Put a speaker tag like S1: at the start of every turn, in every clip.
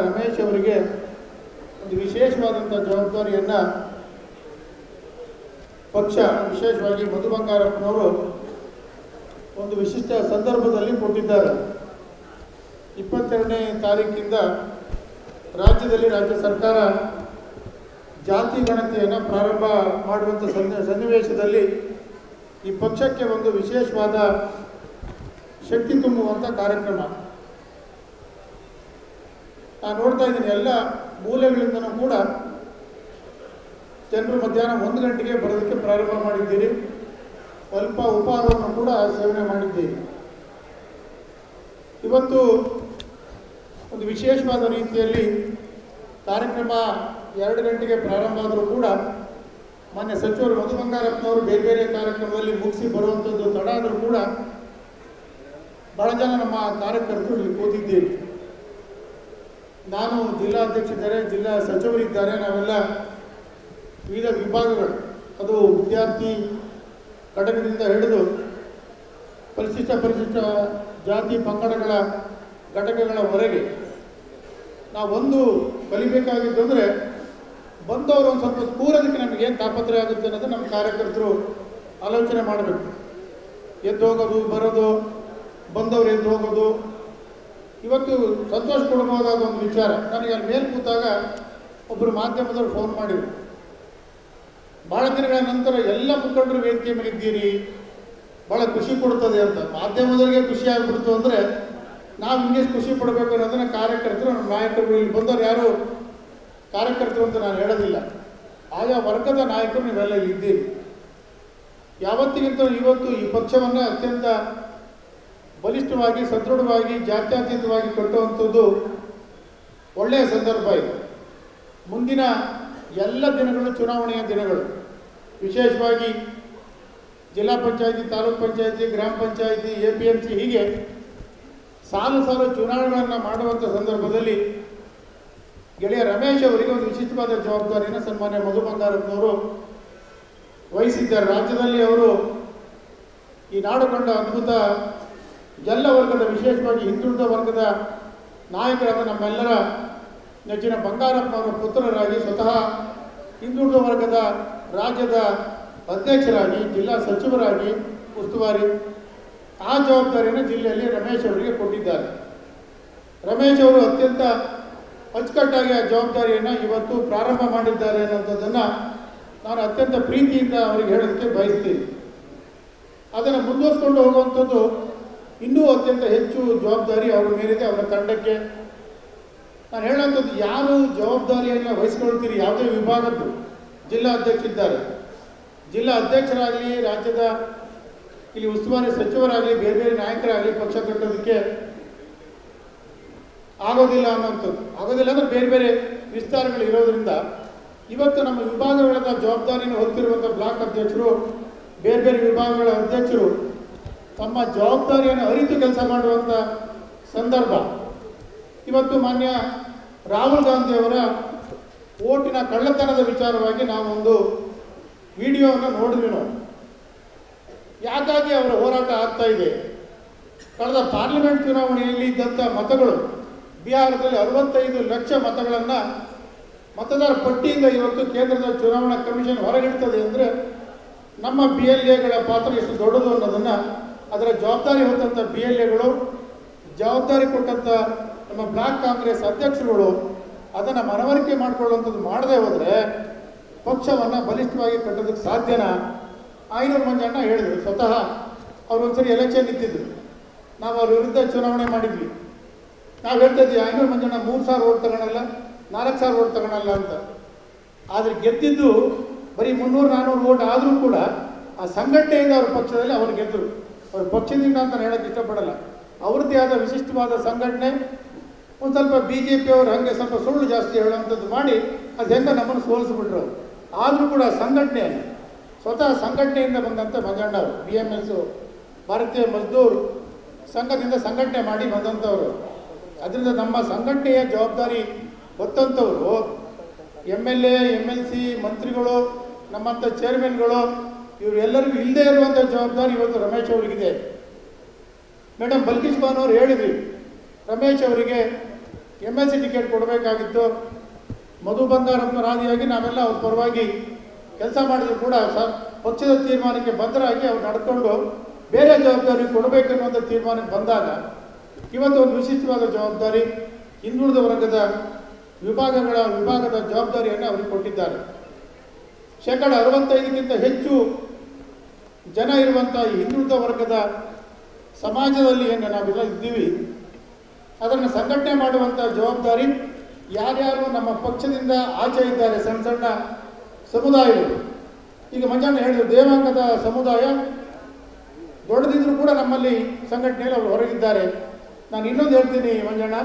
S1: ರಮೇಶ್ ಅವರಿಗೆ ಒಂದು ವಿಶೇಷವಾದಂಥ ಜವಾಬ್ದಾರಿಯನ್ನು ಪಕ್ಷ, ವಿಶೇಷವಾಗಿ ಮಧು ಬಂಗಾರಪ್ಪನವರು ಒಂದು ವಿಶಿಷ್ಟ ಸಂದರ್ಭದಲ್ಲಿ ಕೊಟ್ಟಿದ್ದಾರೆ. ಇಪ್ಪತ್ತೆರಡನೇ ತಾರೀಕಿಂದ ರಾಜ್ಯದಲ್ಲಿ ರಾಜ್ಯ ಸರ್ಕಾರ ಜಾತಿ ಗಣತಿಯನ್ನು ಪ್ರಾರಂಭ ಮಾಡುವಂಥ ಸನ್ನಿ, ಸನ್ನಿವೇಶದಲ್ಲಿ ಈ ಪಕ್ಷಕ್ಕೆ ಒಂದು ವಿಶೇಷವಾದ ಶಕ್ತಿ ತುಂಬುವಂಥ ಕಾರ್ಯಕ್ರಮ. ನಾನು ನೋಡ್ತಾ ಇದ್ದೀನಿ ಎಲ್ಲ ಮೂಲೆಗಳಿಂದನೂ ಕೂಡ ಜನರು ಮಧ್ಯಾಹ್ನ ಒಂದು ಗಂಟೆಗೆ ಬರೋದಕ್ಕೆ ಪ್ರಾರಂಭ ಮಾಡಿದ್ದೀರಿ. ಸ್ವಲ್ಪ ಉಪಹಾರವನ್ನು ಕೂಡ ಸೇವನೆ ಮಾಡಿದ್ದೀರಿ. ಇವತ್ತು ಒಂದು ವಿಶೇಷವಾದ ರೀತಿಯಲ್ಲಿ ಕಾರ್ಯಕ್ರಮ ಎರಡು ಗಂಟೆಗೆ ಪ್ರಾರಂಭ ಆದರೂ ಕೂಡ ಮಾನ್ಯ ಸಚಿವರು ಮಧು ಬಂಗಾರಪ್ಪನವರು ಬೇರೆ ಬೇರೆ ಕಾರ್ಯಕ್ರಮದಲ್ಲಿ ಮುಗಿಸಿ ಬರುವಂಥದ್ದು ತಡ ಆದರೂ ಕೂಡ ಬಹಳ ಜನ ನಮ್ಮ ಕಾರ್ಯಕರ್ತರು ಇಲ್ಲಿ ಕೂತಿದ್ದೀರಿ. ನಾನು ಜಿಲ್ಲಾಧ್ಯಕ್ಷರಿದ್ದಾರೆ, ಜಿಲ್ಲಾ ಸಚಿವರಿದ್ದಾರೆ, ನಾವೆಲ್ಲ ವಿವಿಧ ವಿಭಾಗಗಳು, ಅದು ವಿದ್ಯಾರ್ಥಿ ಘಟಕದಿಂದ ಹಿಡಿದು ಪರಿಶಿಷ್ಟ ಪರಿಶಿಷ್ಟ ಜಾತಿ ಪಂಗಡಗಳ ಘಟಕಗಳವರೆಗೆ ನಾವೊಂದು ಕಲಿಬೇಕಾಗಿದ್ದು ಅಂದರೆ ಬಂದವರು ಒಂದು ಸ್ವಲ್ಪ ಕೂರೋದಕ್ಕೆ ನಮಗೆ ಏನು ತಾಪತ್ರೆ ಆಗುತ್ತೆ ಅನ್ನೋದು ನಮ್ಮ ಕಾರ್ಯಕರ್ತರು ಆಲೋಚನೆ ಮಾಡಬೇಕು. ಎದ್ದು ಹೋಗೋದು, ಬರೋದು, ಬಂದವರು ಎದ್ದು ಹೋಗೋದು ಇವತ್ತು ಸಂತೋಷ ಕೊಡಬಹುದಾದ ಒಂದು ವಿಚಾರ. ನನಗೆ ಅಲ್ಲಿ ಮೇಲೆ ಕೂತಾಗ ಒಬ್ಬರು ಮಾಧ್ಯಮದವರು ಫೋನ್ ಮಾಡಿದರು. ಭಾಳ ದಿನಗಳ ನಂತರ ಎಲ್ಲ ಮುಖಂಡರು ವೇದಿಕೆ ಮೇಲೆ ಇದ್ದೀರಿ ಭಾಳ ಖುಷಿ ಕೊಡ್ತದೆ ಅಂತ. ಮಾಧ್ಯಮದವರಿಗೆ ಖುಷಿ ಆಗ್ಬಿಡ್ತು ಅಂದರೆ ನಾವು ಇಂಗ್ಲೀಷ್ ಖುಷಿ ಪಡಬೇಕು ಅನ್ನೋದನ್ನ ಕಾರ್ಯಕರ್ತರು, ನಮ್ಮ ನಾಯಕರು ಇಲ್ಲಿ ಬಂದವರು ಯಾರು? ಕಾರ್ಯಕರ್ತರು ಅಂತ ನಾನು ಹೇಳೋದಿಲ್ಲ. ಆಯಾ ವರ್ಗದ ನಾಯಕರು ನೀವೆಲ್ಲ ಇಲ್ಲಿ ಇದ್ದೀರಿ. ಯಾವತ್ತಿಗಿಂತ ಇವತ್ತು ಈ ಪಕ್ಷವನ್ನು ಅತ್ಯಂತ ಬಲಿಷ್ಠವಾಗಿ, ಸದೃಢವಾಗಿ, ಜಾತ್ಯತೀತವಾಗಿ ಕಟ್ಟುವಂಥದ್ದು ಒಳ್ಳೆಯ ಸಂದರ್ಭ ಇದು. ಮುಂದಿನ ಎಲ್ಲ ದಿನಗಳು ಚುನಾವಣೆಯ ದಿನಗಳು. ವಿಶೇಷವಾಗಿ ಜಿಲ್ಲಾ ಪಂಚಾಯಿತಿ, ತಾಲೂಕ್ ಪಂಚಾಯಿತಿ, ಗ್ರಾಮ panchayat A P M C ಹೀಗೆ ಸಾಲು ಸಾಲು ಚುನಾವಣೆಗಳನ್ನು ಮಾಡುವಂಥ ಸಂದರ್ಭದಲ್ಲಿ ಗೆಳೆಯ ರಮೇಶ್ ಅವರಿಗೆ ಒಂದು ವಿಶಿಷ್ಟವಾದ ಜವಾಬ್ದಾರಿಯನ್ನು ಸನ್ಮಾನ್ಯ ಮಧು ಬಂಗಾರಪ್ಪನವರು ವಹಿಸಿದ್ದಾರೆ. ರಾಜ್ಯದಲ್ಲಿ ಅವರು ಈ ನಾಡು ಕಂಡ ಅದ್ಭುತ ಎಲ್ಲ ವರ್ಗದ, ವಿಶೇಷವಾಗಿ ಹಿಂದುಳಿದ ವರ್ಗದ ನಾಯಕರಾದ ನಮ್ಮೆಲ್ಲರ ನೆಚ್ಚಿನ ಬಂಗಾರಪ್ಪನವರ ಪುತ್ರರಾಗಿ ಸ್ವತಃ ಹಿಂದುಳಿದ ವರ್ಗದ ರಾಜ್ಯದ ಅಧ್ಯಕ್ಷರಾಗಿ, ಜಿಲ್ಲಾ ಸಚಿವರಾಗಿ ಉಸ್ತುವಾರಿ, ಆ ಜವಾಬ್ದಾರಿಯನ್ನು ಜಿಲ್ಲೆಯಲ್ಲಿ ರಮೇಶ್ ಅವರಿಗೆ ಕೊಟ್ಟಿದ್ದಾರೆ. ರಮೇಶ್ ಅವರು ಅತ್ಯಂತ ಅಚ್ಚುಕಟ್ಟಾಗಿ ಆ ಜವಾಬ್ದಾರಿಯನ್ನು ಇವತ್ತು ಪ್ರಾರಂಭ ಮಾಡಿದ್ದಾರೆ ಅನ್ನೋಂಥದ್ದನ್ನು ನಾನು ಅತ್ಯಂತ ಪ್ರೀತಿಯಿಂದ ಅವರಿಗೆ ಹೇಳೋದಕ್ಕೆ ಬಯಸ್ತೀನಿ. ಅದನ್ನು ಮುಂದುವರಿಸ್ಕೊಂಡು ಹೋಗುವಂಥದ್ದು ಇನ್ನೂ ಅತ್ಯಂತ ಹೆಚ್ಚು ಜವಾಬ್ದಾರಿ ಅವರ ಮೇಲಿದೆ, ಅವರ ತಂಡಕ್ಕೆ. ನಾನು ಹೇಳುವಂಥದ್ದು ಯಾರು ಜವಾಬ್ದಾರಿಯನ್ನು ವಹಿಸ್ಕೊಳ್ತೀರಿ ಯಾವುದೇ ವಿಭಾಗದ್ದು, ಜಿಲ್ಲಾ ಅಧ್ಯಕ್ಷರಿದ್ದಾರೆ. ಜಿಲ್ಲಾ ಅಧ್ಯಕ್ಷರಾಗಲಿ, ರಾಜ್ಯದ ಇಲ್ಲಿ ಉಸ್ತುವಾರಿ ಸಚಿವರಾಗಲಿ, ಬೇರೆ ಬೇರೆ ನಾಯಕರಾಗಲಿ ಪಕ್ಷ ಕಟ್ಟೋದಕ್ಕೆ ಆಗೋದಿಲ್ಲ ಅನ್ನೋಂಥದ್ದು. ಆಗೋದಿಲ್ಲ ಅಂದರೆ ಬೇರೆ ಬೇರೆ ವಿಸ್ತಾರಗಳು ಇರೋದ್ರಿಂದ ಇವತ್ತು ನಮ್ಮ ವಿಭಾಗಗಳ ಜವಾಬ್ದಾರಿಯನ್ನು ಹೊತ್ತಿರುವಂಥ ಬ್ಲಾಕ್ ಅಧ್ಯಕ್ಷರು, ಬೇರೆ ಬೇರೆ ವಿಭಾಗಗಳ ಅಧ್ಯಕ್ಷರು ತಮ್ಮ ಜವಾಬ್ದಾರಿಯನ್ನು ಅರಿತು ಕೆಲಸ ಮಾಡುವಂಥ ಸಂದರ್ಭ. ಇವತ್ತು ಮಾನ್ಯ ರಾಹುಲ್ ಗಾಂಧಿಯವರ ಓಟಿನ ಕಳ್ಳತನದ ವಿಚಾರವಾಗಿ ನಾವೊಂದು ವಿಡಿಯೋವನ್ನು ನೋಡಿದ್ವಿ ನಾವು. ಯಾಕಾಗಿ ಅವರ ಹೋರಾಟ ಆಗ್ತಾ ಇದೆ? ಕಳೆದ ಪಾರ್ಲಿಮೆಂಟ್ ಚುನಾವಣೆಯಲ್ಲಿ ಇದ್ದಂಥ ಮತಗಳು, ಬಿಹಾರದಲ್ಲಿ ಅರವತ್ತೈದು ಲಕ್ಷ ಮತಗಳನ್ನು ಮತದಾರ ಪಟ್ಟಿಯಿಂದ ಇವತ್ತು ಕೇಂದ್ರದ ಚುನಾವಣಾ ಕಮಿಷನ್ ಹೊರಗಿಡ್ತದೆ ಅಂದರೆ ನಮ್ಮ ಬಿ ಎಲ್ ಎಗಳ ಪಾತ್ರ ಎಷ್ಟು ದೊಡ್ಡದು ಅನ್ನೋದನ್ನು ಅದರ ಜವಾಬ್ದಾರಿ ಹೊತ್ತಂಥ ಬಿ ಎಲ್ ಎಗಳು ಜವಾಬ್ದಾರಿ ಕೊಟ್ಟಂಥ ನಮ್ಮ ಬ್ಲಾಕ್ ಕಾಂಗ್ರೆಸ್ ಅಧ್ಯಕ್ಷರುಗಳು ಅದನ್ನು ಮನವರಿಕೆ ಮಾಡಿಕೊಳ್ಳುವಂಥದ್ದು ಮಾಡದೇ ಹೋದರೆ ಪಕ್ಷವನ್ನು ಬಲಿಷ್ಠವಾಗಿ ಕಟ್ಟೋದಕ್ಕೆ ಸಾಧ್ಯನಾ? ಐನೂರು ಮಂಜಣ್ಣ ಹೇಳಿದರು, ಸ್ವತಃ ಅವ್ರು ಒಂದ್ಸರಿ ಎಲೆಕ್ಷನ್ ನಿಂತಿದ್ರು. ನಾವು ಅವ್ರ ವಿರುದ್ಧ ಚುನಾವಣೆ ಮಾಡಿದ್ವಿ. ನಾವು ಹೇಳ್ತಾ ಇದ್ವಿ ಐನೂರು ಮಂಜಣ್ಣ ಮೂರು ಸಾವಿರ ಓಟ್ ತಗೊಳಲ್ಲ, ನಾಲ್ಕು ಸಾವಿರ ಓಟ್ ತಗೊಳಲ್ಲ ಅಂತ. ಆದರೆ ಗೆದ್ದಿದ್ದು ಬರೀ ಮುನ್ನೂರು ನಾನ್ನೂರು ಓಟ್ ಆದರೂ ಕೂಡ ಆ ಸಂಘಟನೆಯಿಂದ ಅವ್ರ ಪಕ್ಷದಲ್ಲಿ ಅವ್ರು ಗೆದ್ದರು. ಅವ್ರ ಪಕ್ಷದಿಂದ ಅಂತ ನಾನು ಹೇಳೋಕ್ಕೆ ಇಷ್ಟಪಡಲ್ಲ. ಅವ್ರದ್ದೇ ಆದ ವಿಶಿಷ್ಟವಾದ ಸಂಘಟನೆ, ಒಂದು ಸ್ವಲ್ಪ ಬಿ ಜೆ ಪಿಯವರು ಹಾಗೆ ಸ್ವಲ್ಪ ಸುಳ್ಳು ಜಾಸ್ತಿ ಹೇಳುವಂಥದ್ದು ಮಾಡಿ ಅದು ನಮ್ಮನ್ನು ಸೋಲಿಸ್ಬಿಟ್ರು ಆದರೂ ಕೂಡ ಸಂಘಟನೆ ಸ್ವತಃ ಸಂಘಟನೆಯಿಂದ ಬಂದಂಥ ಮಂಜಣ್ಣವರು ಬಿ ಎಂ ಎಸ್ಸು ಭಾರತೀಯ ಮಜ್ದೂರ್ ಸಂಘದಿಂದ ಸಂಘಟನೆ ಮಾಡಿ ಬಂದಂಥವರು ಅದರಿಂದ ನಮ್ಮ ಸಂಘಟನೆಯ ಜವಾಬ್ದಾರಿ ಹೊತ್ತಂಥವರು M L A M L C ಮಂತ್ರಿಗಳು ನಮ್ಮಂಥ ಚೇರ್ಮನ್ಗಳು ಇವರೆಲ್ಲರಿಗೂ ಇಲ್ಲದೇ ಇರುವಂಥ ಜವಾಬ್ದಾರಿ ಇವತ್ತು ರಮೇಶ್ ಅವರಿಗಿದೆ. ಮೇಡಮ್ ಬಲ್ಕೀಶ್ ಬಾನ್ ಅವರು ಹೇಳಿದ್ರಿ, ರಮೇಶ್ ಅವರಿಗೆ ಎಂ ಎಸ್ ಸಿ ಟಿಕೆಟ್ ಕೊಡಬೇಕಾಗಿತ್ತು. ಮಧು ಬಂಗಾರಪ್ಪನಾದಿಯಾಗಿ ನಾವೆಲ್ಲ ಅವ್ರ ಪರವಾಗಿ ಕೆಲಸ ಮಾಡಿದ್ರು ಕೂಡ ಸ, ಪಕ್ಷದ ತೀರ್ಮಾನಕ್ಕೆ ಬದ್ಧರಾಗಿ ಅವ್ರು ನಡ್ಕೊಂಡು ಬೇರೆ ಜವಾಬ್ದಾರಿ ಕೊಡಬೇಕನ್ನುವಂಥ ತೀರ್ಮಾನಕ್ಕೆ ಬಂದಾಗ ಇವತ್ತು ಒಂದು ವಿಶಿಷ್ಟವಾದ ಜವಾಬ್ದಾರಿ ಹಿಂದುಳಿದ ವರ್ಗದ ವಿಭಾಗಗಳ ವಿಭಾಗದ ಜವಾಬ್ದಾರಿಯನ್ನು ಅವರಿಗೆ ಕೊಟ್ಟಿದ್ದಾರೆ. ಶೇಕಡ ಅರವತ್ತೈದಕ್ಕಿಂತ ಹೆಚ್ಚು ಜನ ಇರುವಂಥ ಈ ಹಿಂದುಳಿದ ವರ್ಗದ ಸಮಾಜದಲ್ಲಿ ಏನು ನಾವೆಲ್ಲ ಇದ್ದೀವಿ, ಅದನ್ನು ಸಂಘಟನೆ ಮಾಡುವಂಥ ಜವಾಬ್ದಾರಿ ಯಾರ್ಯಾರು ನಮ್ಮ ಪಕ್ಷದಿಂದ ಆಚೆ ಇದ್ದಾರೆ ಸಣ್ಣ ಸಣ್ಣ ಸಮುದಾಯಗಳು. ಈಗ ಮಂಜಣ್ಣ ಹೇಳಿದ್ರು, ದೇವಾಂಗದ ಸಮುದಾಯ, ದೊಡ್ಡದಿದ್ರು ಕೂಡ ನಮ್ಮಲ್ಲಿ ಸಂಘಟನೆಯಲ್ಲಿ ಅವರು ಹೊರಗಿದ್ದಾರೆ. ನಾನು ಇನ್ನೊಂದು ಹೇಳ್ತೀನಿ ಮಂಜಣ್ಣ,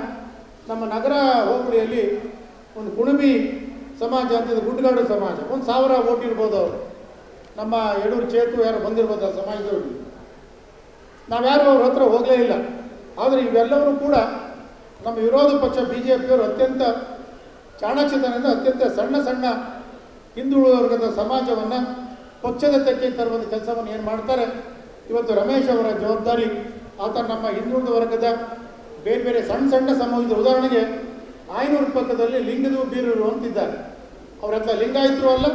S1: ನಮ್ಮ ನಗರ ಹೋಬಳಿಯಲ್ಲಿ ಒಂದು ಕುಣಬಿ ಸಮಾಜ ಅಂತಿದ್ದು ಗುಡ್ಡಗಾಡು ಸಮಾಜ. ಒಂದು ಸಾವಿರ ಓಟ್ ಅವರು. ನಮ್ಮ ಯಡೂರು ಚೇತು ಯಾರು ಬಂದಿರ್ಬೋದು ಆ ಸಮಾಜದವ್ರಿಗೆ. ನಾವ್ಯಾರು ಅವ್ರ ಹತ್ರ ಹೋಗಲೇ ಇಲ್ಲ. ಆದರೆ ಇವೆಲ್ಲವೂ ಕೂಡ ನಮ್ಮ ವಿರೋಧ ಪಕ್ಷ ಬಿ ಜೆ ಪಿಯವರು ಅತ್ಯಂತ ಚಾಣಾಕ್ಷತನದಿಂದ ಅತ್ಯಂತ ಸಣ್ಣ ಸಣ್ಣ ಹಿಂದುಳಿದ ವರ್ಗದ ಸಮಾಜವನ್ನು ಪಕ್ಷದ ತೆಕ್ಕೆ ತರುವಂಥ ಕೆಲಸವನ್ನು ಏನು ಮಾಡ್ತಾರೆ? ಇವತ್ತು ರಮೇಶ್ ಅವರ ಜವಾಬ್ದಾರಿ, ಆತ ನಮ್ಮ ಹಿಂದುಳಿದ ವರ್ಗದ ಬೇರೆ ಬೇರೆ ಸಣ್ಣ ಸಣ್ಣ ಸಮಾಜದ ಉದಾಹರಣೆಗೆ ಆಯನೂರು ಪಕ್ಕದಲ್ಲಿ ಲಿಂಗದೂ ಬೀರರು ಅಂತಿದ್ದಾರೆ. ಅವರೆಲ್ಲ ಲಿಂಗಾಯತರು ಅಲ್ಲ,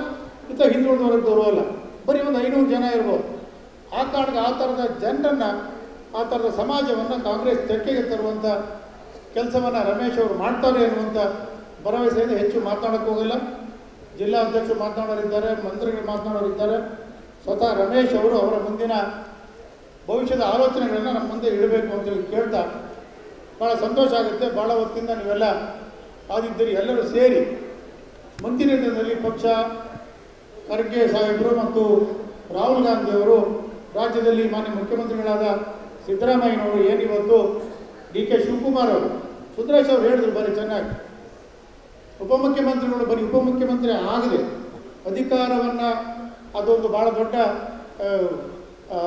S1: ಇತ್ತ ಹಿಂದುಳಿದ ವರ್ಗದವರು ಅಲ್ಲ. ಬರೀ ಒಂದು ಐನೂರು ಜನ ಇರ್ಬೋದು. ಆ ಕಾರಣಕ್ಕೆ ಆ ಥರದ ಜನರನ್ನು, ಆ ಥರದ ಸಮಾಜವನ್ನು ಕಾಂಗ್ರೆಸ್ ತೆಕ್ಕೆಗೆ ತರುವಂಥ ಕೆಲಸವನ್ನು ರಮೇಶ್ ಅವರು ಮಾಡ್ತಾರೆ ಅನ್ನುವಂಥ ಭರವಸೆಯಿಂದ ಹೆಚ್ಚು ಮಾತನಾಡಕ್ಕೆ ಹೋಗಲ್ಲ. ಜಿಲ್ಲಾ ಅಧ್ಯಕ್ಷರು ಮಾತನಾಡೋರಿದ್ದಾರೆ ಮಂತ್ರಿಗಳು ಮಾತನಾಡೋರಿದ್ದಾರೆ ಸ್ವತಃ ರಮೇಶ್ ಅವರು ಅವರ ಮುಂದಿನ ಭವಿಷ್ಯದ ಆಲೋಚನೆಗಳನ್ನು ನಮ್ಮ ಮುಂದೆ ಇಡಬೇಕು ಅಂತೇಳಿ ಕೇಳ್ತಾ ಭಾಳ ಸಂತೋಷ ಆಗುತ್ತೆ. ಭಾಳ ಹೊತ್ತಿಂದ ನೀವೆಲ್ಲ ಆದಿದ್ದೀರಿ, ಎಲ್ಲರೂ ಸೇರಿ ಮುಂದಿನ ದಿನದಲ್ಲಿ ಪಕ್ಷ ಖರ್ಗೆ ಸಾಹೇಬರು ಮತ್ತು ರಾಹುಲ್ ಗಾಂಧಿಯವರು ರಾಜ್ಯದಲ್ಲಿ ಮಾನ್ಯ ಮುಖ್ಯಮಂತ್ರಿಗಳಾದ ಸಿದ್ದರಾಮಯ್ಯನವರು ಏನಿವತ್ತು ಡಿ ಕೆ ಶಿವಕುಮಾರ್ ಅವರು. ಸುಂದರೇಶ್ ಅವರು ಹೇಳಿದ್ರು ಬರೀ ಚೆನ್ನಾಗಿ. ಉಪಮುಖ್ಯಮಂತ್ರಿಗಳು ಬರೀ ಉಪಮುಖ್ಯಮಂತ್ರಿ ಆಗದೆ ಅಧಿಕಾರವನ್ನು ಅದೊಂದು ಭಾಳ ದೊಡ್ಡ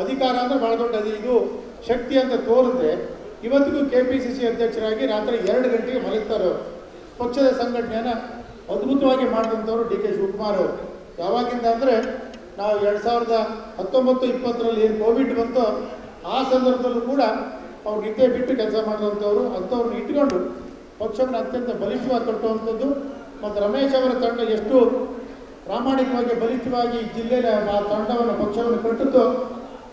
S1: ಅಧಿಕಾರ ಅಂದರೆ ಭಾಳ ದೊಡ್ಡ ಇದು ಶಕ್ತಿ ಅಂತ ತೋರಿದ್ರೆ ಇವತ್ತಿಗೂ ಕೆ ಪಿ ಸಿ ಸಿ ಅಧ್ಯಕ್ಷರಾಗಿ ರಾತ್ರಿ ಎರಡು ಗಂಟೆಗೆ ಮಲಗ್ತಾರೆ ಪಕ್ಷದ ಸಂಘಟನೆಯನ್ನು ಅದ್ಭುತವಾಗಿ ಮಾಡಿದಂಥವ್ರು ಡಿ ಕೆ ಶಿವಕುಮಾರ್ ಅವರು. ಯಾವಾಗಿಂದ ಅಂದರೆ ನಾವು ಎರಡು ಸಾವಿರದ ಹತ್ತೊಂಬತ್ತು, ಇಪ್ಪತ್ತರಲ್ಲಿ ಏನು ಕೋವಿಡ್ ಬಂತೋ ಆ ಸಂದರ್ಭದಲ್ಲೂ ಕೂಡ ಅವ್ರು ನಿದ್ದೆ ಬಿಟ್ಟು ಕೆಲಸ ಮಾಡಿದಂಥವ್ರು ಅಂಥವ್ರನ್ನ ಇಟ್ಕೊಂಡು ಪಕ್ಷವನ್ನು ಅತ್ಯಂತ ಬಲಿಷ್ಠವಾಗಿ ಕಟ್ಟುವಂಥದ್ದು ಮತ್ತು ರಮೇಶ್ ಅವರ ತಂಡ ಎಷ್ಟು ಪ್ರಾಮಾಣಿಕವಾಗಿ, ಬಲಿಷ್ಠವಾಗಿ ಜಿಲ್ಲೆಯ ಆ ತಂಡವನ್ನು, ಪಕ್ಷವನ್ನು ಕಟ್ಟಿದ್ದು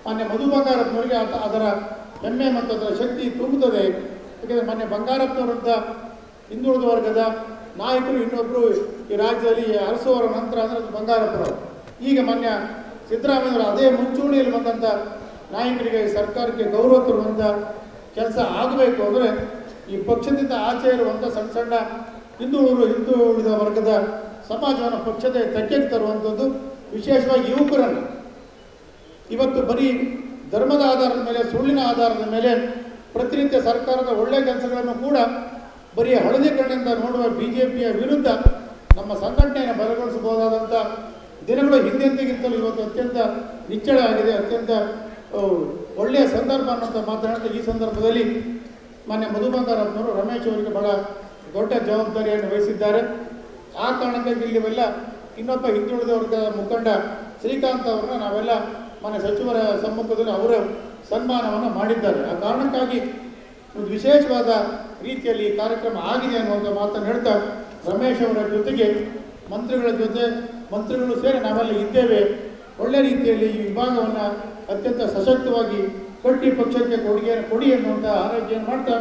S1: ಮಾನ್ಯ ಮಧು ಬಂಗಾರಪ್ಪನವರಿಗೆ ಅದರ ಹೆಮ್ಮೆ ಮತ್ತು ಅದರ ಶಕ್ತಿ ತುಂಬುತ್ತದೆ. ಯಾಕೆಂದರೆ ಮೊನ್ನೆ ಬಂಗಾರಪ್ಪನವರಂಥ ಹಿಂದುಳಿದ ವರ್ಗದ ನಾಯಕರು ಇನ್ನೊಬ್ಬರು ಈ ರಾಜ್ಯದಲ್ಲಿ ಅರಸುವರ ನಂತರ ಅಂದರೆ ಅದು ಬಂಗಾರಪುರ. ಈಗ ಮೊನ್ನೆ ಸಿದ್ದರಾಮಯ್ಯವರು ಅದೇ ಮುಂಚೂಣಿಯಲ್ಲಿ ಬಂದಂಥ ನಾಯಕರಿಗೆ ಸರ್ಕಾರಕ್ಕೆ ಗೌರವ ತರುವಂಥ ಕೆಲಸ ಆಗಬೇಕು ಅಂದರೆ ಈ ಪಕ್ಷದಿಂದ ಆಚೆ ಇರುವಂಥ ಸಣ್ಣ ಸಣ್ಣ ಹಿಂದುಳಿದ ಹಿಂದುಳಿದ ವರ್ಗದ ಸಮಾಜವನ್ನು ಪಕ್ಷದ ತೆಕ್ಕೆಗೆ ತರುವಂಥದ್ದು ವಿಶೇಷವಾಗಿ ಯುವಕರನ್ನು. ಇವತ್ತು ಬರೀ ಧರ್ಮದ ಆಧಾರದ ಮೇಲೆ, ಸುಳ್ಳಿನ ಆಧಾರದ ಮೇಲೆ ಪ್ರತಿನಿತ್ಯ ಸರ್ಕಾರದ ಒಳ್ಳೆಯ ಕೆಲಸಗಳನ್ನು ಕೂಡ ಬರೀ ಹಳದಿ ಕಣ್ಣಿಂದ ನೋಡುವ ಬಿ ಜೆ ಪಿಯ ವಿರುದ್ಧ ನಮ್ಮ ಸಂಘಟನೆಯನ್ನು ಬಲಗೊಳಿಸಬಹುದಾದಂಥ ದಿನಗಳು ಹಿಂದೆಂದಿಗಿಂತಲೂ ಇವತ್ತು ಅತ್ಯಂತ ನಿಚ್ಚಳ ಆಗಿದೆ, ಅತ್ಯಂತ ಒಳ್ಳೆಯ ಸಂದರ್ಭ ಅನ್ನೋಂಥ ಮಾತನಾಡ್ತಾ ಈ ಸಂದರ್ಭದಲ್ಲಿ ಮಾನ್ಯ ಮಧು ಬಂಗಾರಪ್ಪನವರು ರಮೇಶ್ ಅವರಿಗೆ ಬಹಳ ದೊಡ್ಡ ಜವಾಬ್ದಾರಿಯನ್ನು ವಹಿಸಿದ್ದಾರೆ. ಆ ಕಾರಣಕ್ಕಾಗಿ ಇಲ್ಲಿವೆಲ್ಲ ಇನ್ನೊಬ್ಬ ಹಿಂದುಳಿದ ವರ್ಗದ ಮುಖಂಡ ಶ್ರೀಕಾಂತ್ ಅವರನ್ನ ನಾವೆಲ್ಲ ಮನೆ ಸಚಿವರ ಸಮ್ಮುಖದಲ್ಲಿ ಅವರ ಸನ್ಮಾನವನ್ನು ಮಾಡಿದ್ದಾರೆ. ಆ ಕಾರಣಕ್ಕಾಗಿ ಒಂದು ವಿಶೇಷವಾದ ರೀತಿಯಲ್ಲಿ ಈ ಕಾರ್ಯಕ್ರಮ ಆಗಿದೆ ಅನ್ನುವಂಥ ಮಾತನ್ನು ಹೇಳ್ತಾ ರಮೇಶ್ ಅವರ ಜೊತೆಗೆ ಮಂತ್ರಿಗಳ ಜೊತೆ ಮಂತ್ರಿಗಳು ಸೇರಿ ನಾವೆಲ್ಲ ಇದ್ದೇವೆ. ಒಳ್ಳೆ ರೀತಿಯಲ್ಲಿ ಈ ವಿಭಾಗವನ್ನು ಅತ್ಯಂತ ಸಶಕ್ತವಾಗಿ ಕಟ್ಟಿ ಪಕ್ಷಕ್ಕೆ ಕೊಡುಗೆ ಕೊಡಿ ಅನ್ನುವಂಥ ಆರೈಕೆಯನ್ನು ಮಾಡ್ತಾ